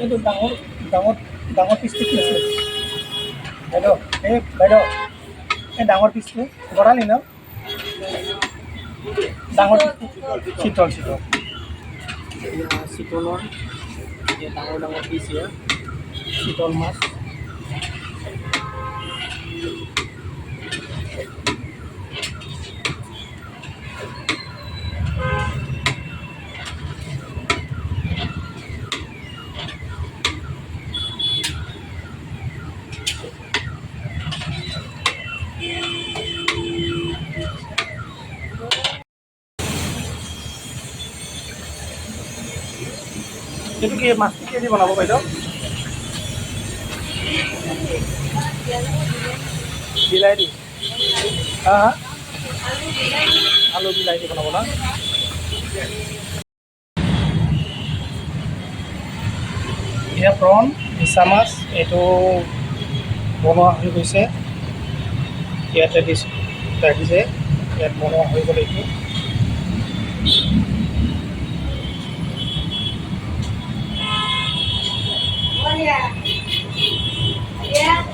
এইটো ডাঙৰ ডাঙৰ ডাঙৰ পিচটো কি আছে বাইদেউ এই বাইদেউ এই ডাঙৰ পিচটো বৰালি ন ডাঙৰ চিতল চিতল চিতলৰ ডাঙৰ ডাঙৰ পিচ চিতল মাছ। এইটো কি মাছটো কিহেদি বনাব বাইদেউ? বিলাহী দি। হা হা? আলু বিলাহী দি বনাব না? এয়া প্ৰন, মিছা মাছ, এইটো বনোৱা হৈ গৈছে। ইয়াতে দিছে ৰাখিছে ইয়াত বনোৱা হৈ গ'ল এইটো। Yeah. Yeah.